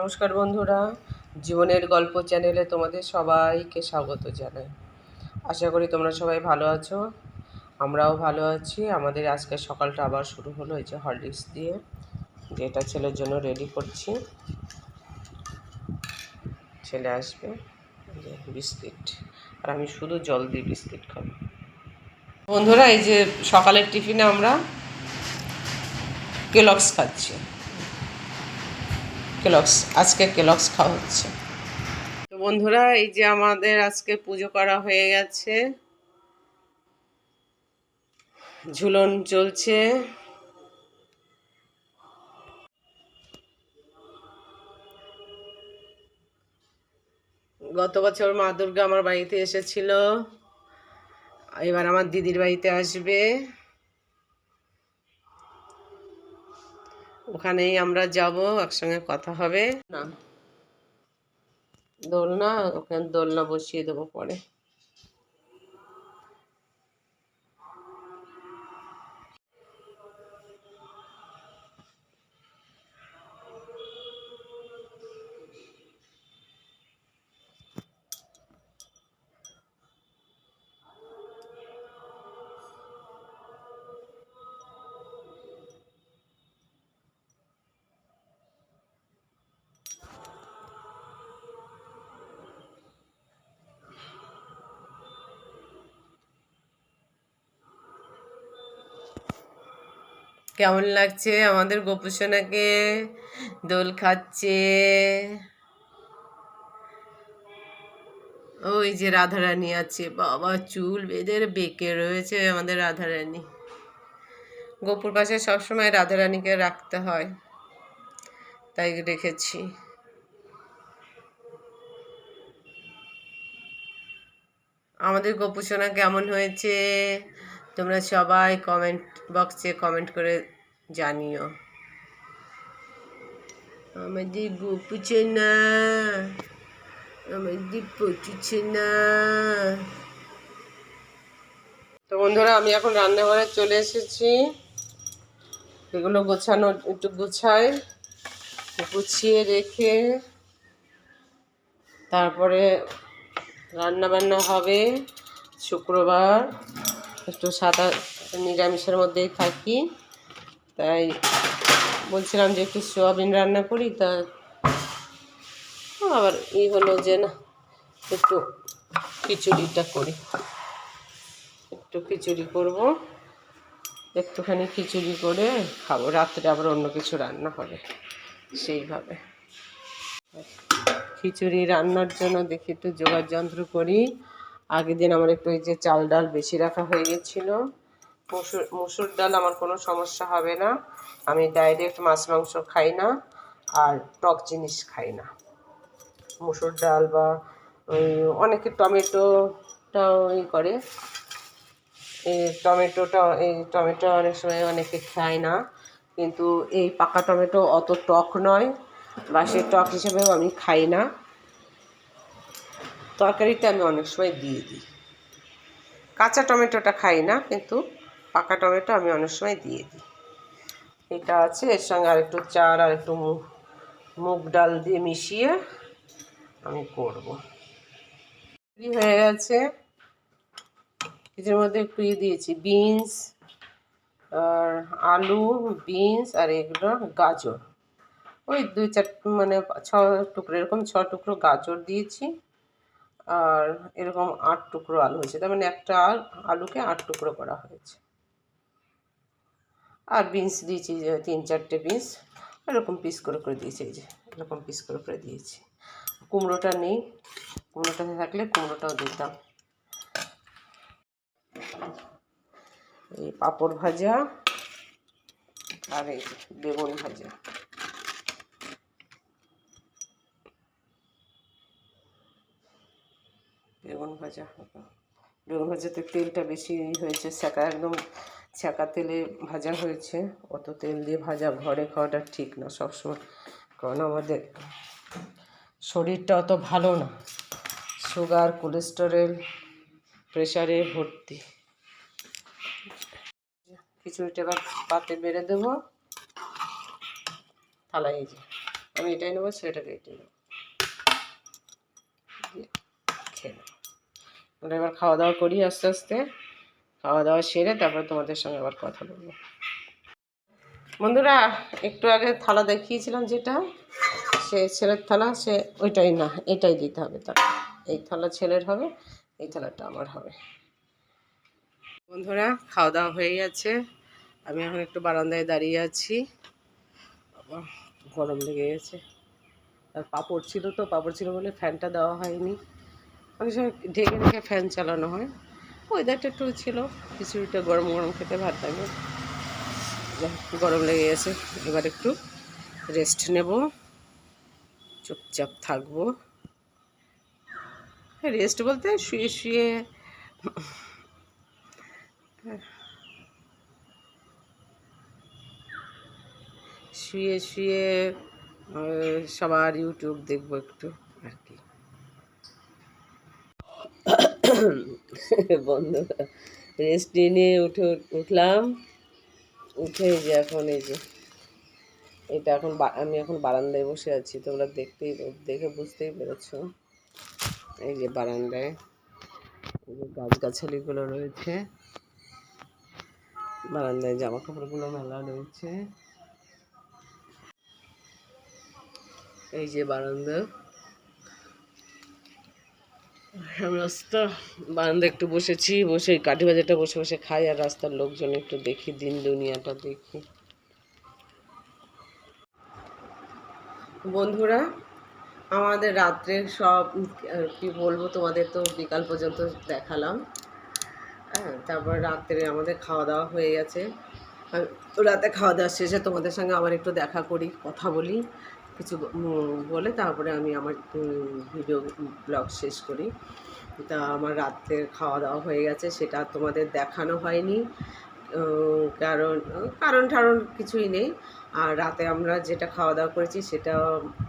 নমস্কার বন্ধুরা। জীবনের গল্প চ্যানেলে তোমাদের সবাইকে স্বাগত জানাই। আশা করি তোমরা সবাই ভালো আছো। আমরাও ভালো আছি। আমাদের আজকে সকালটা আবার শুরু হলো এই যে হরলিক্স দিয়ে। যেটা ছেলের জন্য রেডি করছি। ছেলে আসবে। বিস্কিট। আর আমি শুধু জল দিয়ে বিস্কিট খাব। বন্ধুরা, এই যে সকালের টিফিনে আমরা কেলক্স খাচ্ছি। কেলক্স আজকে কেলক্স খাওয়া হচ্ছে। তো বন্ধুরা, এই যে আমাদের আজকে পুজো করা হয়ে গেছে। ঝুলন চলছে। গত বছর মা দুর্গা আমার বাড়িতে এসেছিল। এবার আমার দিদির বাড়িতে আসবে। ওখানেই আমরা যাব একসঙ্গে কথা হবে। না। দোলনা ওখানে দোলনা বসিয়ে দেবো পরে। কেমন লাগছে? আমাদের গোপুসোনাকে দোল খাচ্ছে। ওই যে রাধারানী আছে, বাবা চুল বেঁধে বেঁকে রয়েছে আমাদের রাধারানী। গোপুর পাশে সবসময় রাধারানীকে রাখতে হয়, তাই রেখেছি। আমাদের গোপুসোনা কেমন হয়েছে? তোমরা সবাই কমেন্ট বক্সে কমেন্ট করে জানিও। আমাদের গোপুচনা আমাদের পচুছে না। তো বন্ধুরা, আমি এখন রান্নাঘরে চলে এসেছি। এগুলো গোছানো, একটু গুছাই, গুছিয়ে রেখে তারপরে রান্না বান্না হবে শুক্রবার। একটু সাদা নিরামিষের মধ্যেই থাকি। তাই বলছিলাম যে একটু সোয়াবিন রান্না করি, তা আবার এই হলো যে না, একটু খিচুড়িটা করি। একটু খিচুড়ি করব, একটুখানি খিচুড়ি করে খাব। রাত্রে আবার অন্য কিছু রান্না হবে সেইভাবে। খিচুড়ি রান্নার জন্য দেখি একটু জোগাড় যন্ত্র করি। আগের দিন আমার একটু ওই যে চাল ডাল বেশি রাখা হয়ে গেছিল। মসুর মসুর ডাল আমার কোনো সমস্যা হবে না। আমি ডাইরেক্ট মাছ, মাংস খাই না আর টক জিনিস খাই না। মসুর ডাল বা ওই অনেকে টমেটোটাও ই করে। এই টমেটোটা এই টমেটো অনেক সময় অনেকে খায় না। কিন্তু এই পাকা টমেটো অত টক নয়। বা সে টক হিসেবেও আমি খাই না। তরকারিতে আমি অনেক সময় দিয়ে দিই। কাঁচা টমেটোটা খাই না, কিন্তু পাকা টমেটো আমি অনেক সময় দিয়ে দিই। এটা আছে, এর সঙ্গে আরেকটু চার আর একটু মুগ ডাল দিয়ে মিশিয়ে আমি করব। হয়ে গেছে। কিছুর মধ্যে একটু ইয়ে দিয়েছি, বিনস আর আলু, বিনস আর এগুলো গাজর। ওই দুই চার মানে ছ টুকরো, এরকম ছ টুকরো গাজর দিয়েছি। আর এরকম আট টুকরো আলু হয়েছে। তার মানে একটা আলুকে আট টুকরো করা হয়েছে। আর বিনস দিয়েছি যে তিন চারটে বিনস এরকম পিস করে করে দিয়েছি, এই যে, এরকম পিস করে করে দিয়েছি। কুমড়োটা নেই। কুমড়োটা থাকলে কুমড়োটাও দিতাম। এই পাঁপড় ভাজা আর এই বেগুন ভাজা। বেগুন ভাজা বেগুন ভাজাতে তেলটা বেশি হয়েছে সেকা একদম ছ্যাঁকা তেলে ভাজা হয়েছে। অত তেল দিয়ে ভাজা ঘরে খাওয়াটা ঠিক না সবসময়, কারণ আমাদের শরীরটা অত ভালো না। সুগার, কোলেস্টেরল প্রেশারে ভর্তি। খিচুড়িটা এবার পাতে বেড়ে দেবো। থালায় এই যে, আমি এটাই নেব, সেটাকে এটাই নেব দিয়ে খেয়ে নেব আমরা এবার খাওয়া দাওয়া করি আস্তে আস্তে। খাওয়া দাওয়া সেরে তারপরে তোমাদের সঙ্গে আবার কথা বলব। বন্ধুরা, একটু আগে থালা দেখিয়েছিলাম যেটা, সে ছেলের থালা, সে ওইটাই না, এটাই দিতে হবে তার। এই থালা ছেলের হবে, এই থালাটা আমার হবে। বন্ধুরা খাওয়া দাওয়া হয়ে গেছে। আমি এখন একটু বারান্দায় দাঁড়িয়ে আছি। গরম লেগে গেছে। আর পাপড় ছিল তো, পাপড় ছিল বলে ফ্যানটা দেওয়া হয়নি। অনেক সময় ঢেকে ঢেকে ফ্যান চালানো হয়। ওয়েদারটা একটু ছিল, খিচুড়িটা গরম গরম খেতে ভাত লাগে গরম লেগে গেছে। এবার একটু রেস্ট নেব। চুপচাপ থাকব। রেস্ট বলতে শুয়ে শুয়ে শুয়ে শুয়ে সবার ইউটিউব দেখব একটু, আর কি। বন্ধু। রেস্ট নিয়ে উঠে উঠলাম। উঠে যে এখন এই যে, এটা এখন আমি এখন বারান্দায় বসে আছি, তোমরা দেখতেই দেখে বুঝতেই পেরেছ। এই যে বারান্দায় এই যে গাছগাছালিগুলো রয়েছে। বারান্দায় জামা কাপড়গুলো মেলা রয়েছে। এই যে বারান্দা। রাস্তা বারান্দা একটু বসেছি, বসে কাঠি বাজারটা বসে বসে খাই আর রাস্তার লোকজন একটু দেখি, দিন দুনিয়াটা দেখি। বন্ধুরা, আমাদের রাত্রে সব কি বলব তোমাদের তো বিকাল পর্যন্ত দেখালাম। হ্যাঁ তারপর রাত্রে আমাদের খাওয়া দাওয়া হয়ে গেছে। রাতে খাওয়া দাওয়া শেষে তোমাদের সঙ্গে আবার একটু দেখা করি, কথা বলি। কিছু বলে তারপরে আমি আমার ভিডিও ব্লগ শেষ করি। তা আমার রাত্রের খাওয়া দাওয়া হয়ে গেছে, সেটা তোমাদের দেখানো হয়নি। কারণ কারণ ঠারণ কিছুই নেই। আর রাতে আমরা যেটা খাওয়া দাওয়া করেছি, সেটা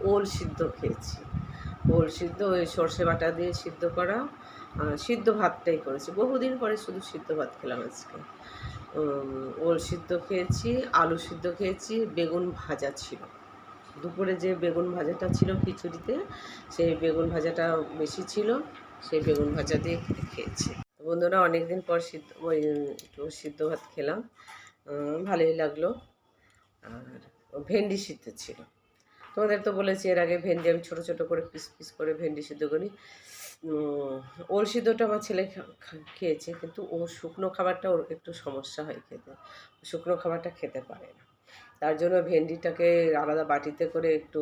ওল সিদ্ধ খেয়েছি। ওল সিদ্ধ, ওই সর্ষে বাটা দিয়ে সিদ্ধ করা সিদ্ধ ভাতটাই করেছি। বহুদিন পরে শুধু সিদ্ধ ভাত খেলাম আজকে। ওল সিদ্ধ খেয়েছি, আলু সিদ্ধ খেয়েছি, বেগুন ভাজা ছিল। দুপুরে যে বেগুন ভাজাটা ছিল খিচুড়িতে, সেই বেগুন ভাজাটা বেশি ছিল, সেই বেগুন ভাজা দিয়ে খেয়েছি। বন্ধুরা অনেক দিন পর সিদ্ধ, ওই, একটু সিদ্ধ ভাত খেলাম। ভালোই লাগল। আর ভেন্ডি সিদ্ধ ছিল। তোমাদের তো বলেছি, এর আগে ভেন্ডি আমি ছোটো ছোটো করে পিস পিস করে ভেন্ডি সিদ্ধ করি। ওল সিদ্ধটা আমার ছেলে খেয়েছে, কিন্তু ও শুকনো খাবারটা ওর একটু সমস্যা হয় খেতে। শুকনো খাবারটা খেতে পারে না। তার জন্য ভেন্ডিটাকে আলাদা বাটিতে করে একটু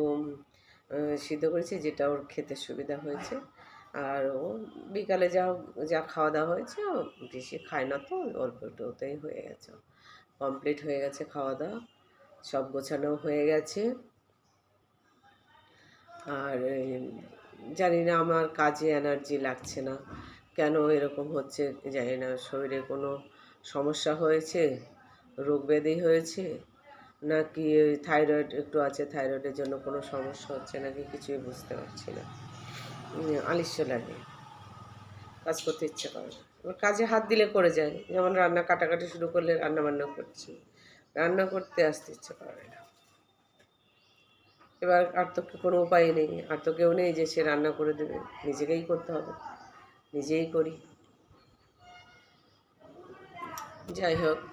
সিদ্ধ করেছি, যেটা ওর খেতে সুবিধা হয়েছে। আর ও বিকালে যা যা খাওয়া দাওয়া হয়েছে, ও বেশি খায় না তো, অল্প একটু ওতেই হয়ে গেছে। কমপ্লিট হয়ে গেছে খাওয়া দাওয়া, সব গোছানো হয়ে গেছে। আর জানি না আমার কাজে এনার্জি লাগছে না। কেন এরকম হচ্ছে জানি না, শরীরে কোনো সমস্যা হয়েছে, রোগ ব্যাধি হয়েছে? নাকি ওই থাইরয়েড একটু আছে, থাইরয়েডের জন্য কোনো সমস্যা হচ্ছে নাকি কিছুই বুঝতে পারছি না। আলিস্য লাগে। কাজ করতে ইচ্ছে করে না। এবার কাজে হাত দিলে করে যায়। যেমন রান্না কাটাকাটি শুরু করলে রান্না বান্না করছি। রান্না করতে আসতে ইচ্ছে করে না। এবার আর তো কোনো উপায় নেই। আর তো কেউ নেই যে সে রান্না করে দেবে। নিজেকেই করতে হবে। নিজেই করি। যাই হোক।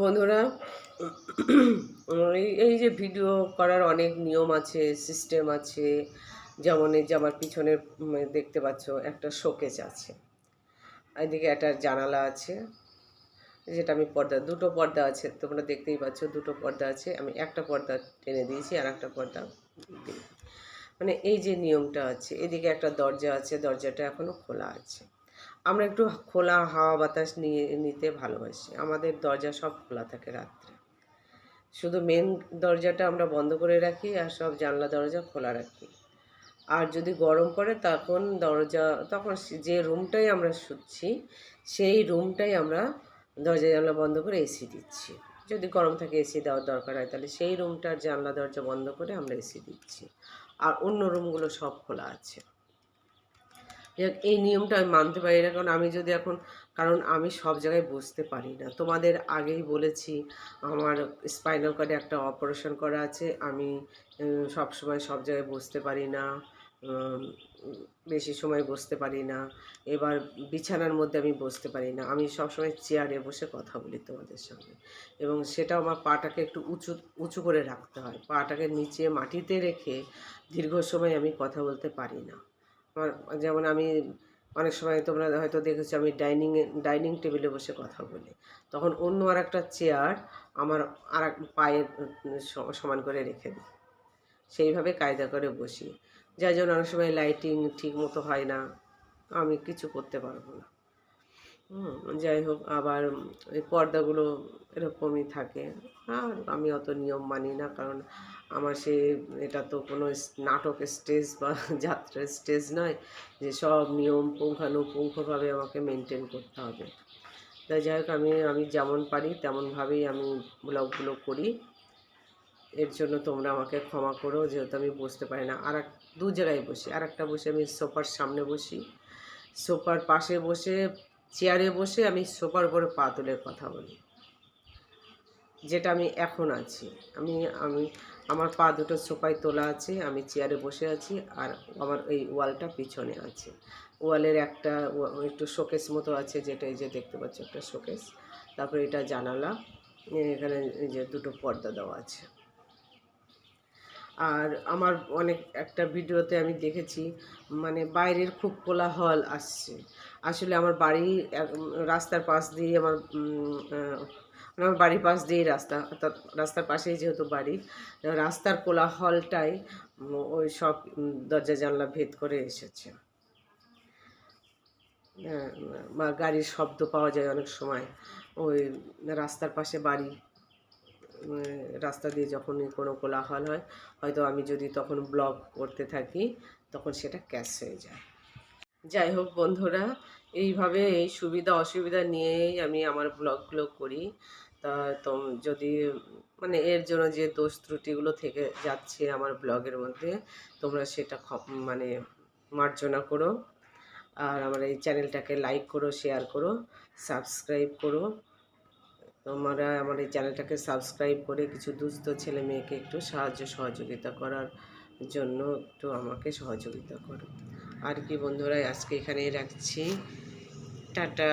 বন্ধুরা, এই যে ভিডিও করার অনেক নিয়ম আছে সিস্টেম আছে। যেমন এই যে আমার পিছনে দেখতে পাচ্ছ, একটা শোকেজ আছে। এদিকে একটা জানালা আছে, যেটা আমি পর্দা, দুটো পর্দা আছে, তোমরা দেখতেই পাচ্ছ, দুটো পর্দা আছে। আমি একটা পর্দা টেনে দিয়েছি আর একটা পর্দা মানে এই যে নিয়মটা আছে, এদিকে একটা দরজা আছে, দরজাটা এখনও খোলা আছে। আমরা একটু খোলা হাওয়া বাতাস নিয়ে, নিতে ভালোবাসি। আমাদের দরজা সব খোলা থাকে রাত্রে। শুধু মেন দরজাটা আমরা বন্ধ করে রাখি আর সব জানলা দরজা খোলা রাখি। আর যদি গরম পড়ে তখন দরজা, তখন যে রুমটাই আমরা শুচ্ছি, সেই রুমটাই আমরা দরজা জানলা বন্ধ করে এসি দিচ্ছি। যদি গরম থাকে এসি দেওয়ার দরকার হয় তাহলে সেই রুমটার জানলা দরজা বন্ধ করে আমরা এসি দিচ্ছি। আর অন্য রুমগুলো সব খোলা আছে। এই নিয়মটা আমি মানতে পারি না, কারণ আমি যদি এখন, কারণ আমি সব জায়গায় বসতে পারি না। তোমাদের আগেই বলেছি, আমার স্পাইনাল কার্ডে একটা অপারেশন করা আছে, আমি সব সময় সব জায়গায় বসতে পারি না বেশি সময় বসতে পারি না, এবার বিছানার মধ্যে আমি বসতে পারি না, আমি সবসময় চেয়ারে বসে কথা বলি তোমাদের সঙ্গে। এবং সেটাও আমার পাটাকে একটু উঁচু উঁচু করে রাখতে হয়, পাটাকে নিচে মাটিতে রেখে দীর্ঘ সময় আমি কথা বলতে পারি না। যেমন আমি অনেক সময় তোমরা হয়তো দেখেছ আমি ডাইনিংয়ে ডাইনিং টেবিলে বসে কথা বলি। তখন অন্য আর একটা চেয়ার আমার আর এক পায়ের সমান করে রেখে দিই। সেইভাবে কায়দা করে বসি। যার জন্য অনেক সময় লাইটিং ঠিক মতো হয় না। আমি কিছু করতে পারব না। হুম, যাই হোক আবার এই পর্দাগুলো এরকমই থাকে। আর আমি অত নিয়ম মানি না কারণ আমার সে এটা তো কোনো নাটক স্টেজ বা যাত্রার স্টেজ নয় যে সব নিয়ম পুঙ্খানুপুঙ্খভাবে আমাকে মেনটেন করতে হবে। তাই যাই হোক আমি আমি যেমন পারি তেমনভাবেই আমি ব্লগগুলো করি। এর জন্য তোমরা আমাকে ক্ষমা করো যেহেতু আমি বসতে পারি না। আর এক দু জায়গায় বসি। আর একটা বসে আমি সোফার সামনে বসি। সোফার পাশে বসে চেয়ারে বসে আমি সোফার উপরে পা কথা বলি। যেটা আমি এখন আছি। আমি আমি, আমার পা দুটো সোফায় তোলা আছে, আমি চেয়ারে বসে আছি আর আমার এই ওয়ালটা পিছনে আছে। ওয়ালের একটা একটু শোকেস মতো আছে যেটা এই যে দেখতে পাচ্ছ, একটা শোকেস। তারপরে এটা জানালা, এখানে এই যে দুটো পর্দা দেওয়া আছে। আর আমার অনেক একটা ভিডিওতে আমি দেখেছি মানে বাইরের খুব কোলাহল আসছে। আসলে আমার বাড়ি রাস্তার পাশ দিয়ে আমার আমার বাড়ির পাশ দিয়েই রাস্তা, অর্থাৎ রাস্তার পাশেই যেহেতু বাড়ি, রাস্তার কোলাহলটাই ওই সব দরজা জানলা ভেদ করে এসেছে। বা গাড়ির শব্দ পাওয়া যায় অনেক সময়, ওই রাস্তার পাশে বাড়ি রাস্তা দিয়ে যখনই কোনো কোলাহল হয়, হয়তো আমি যদি তখন ব্লগ করতে থাকি, তখন সেটা ক্যাশ হয়ে যায়। যাই হোক বন্ধুরা, এইভাবে এই সুবিধা অসুবিধা নিয়েই আমি আমার ব্লগগুলো করি। তা তোম, যদি মানে এর জন্য যে দোষ ত্রুটিগুলো থেকে যাচ্ছে আমার ব্লগের মধ্যে, তোমরা সেটা মানে মার্জনা করো। আর আমার এই চ্যানেলটাকে লাইক করো শেয়ার করো সাবস্ক্রাইব করো। তোমরা আমার এই চ্যানেলটাকে সাবস্ক্রাইব করে কিছু দুস্থ ছেলে মেয়েকে একটু সাহায্য সহযোগিতা করার জন্য একটু আমাকে সহযোগিতা করো। আর কি বন্ধুরা আজকে এখানেই রাখছি। টাটা।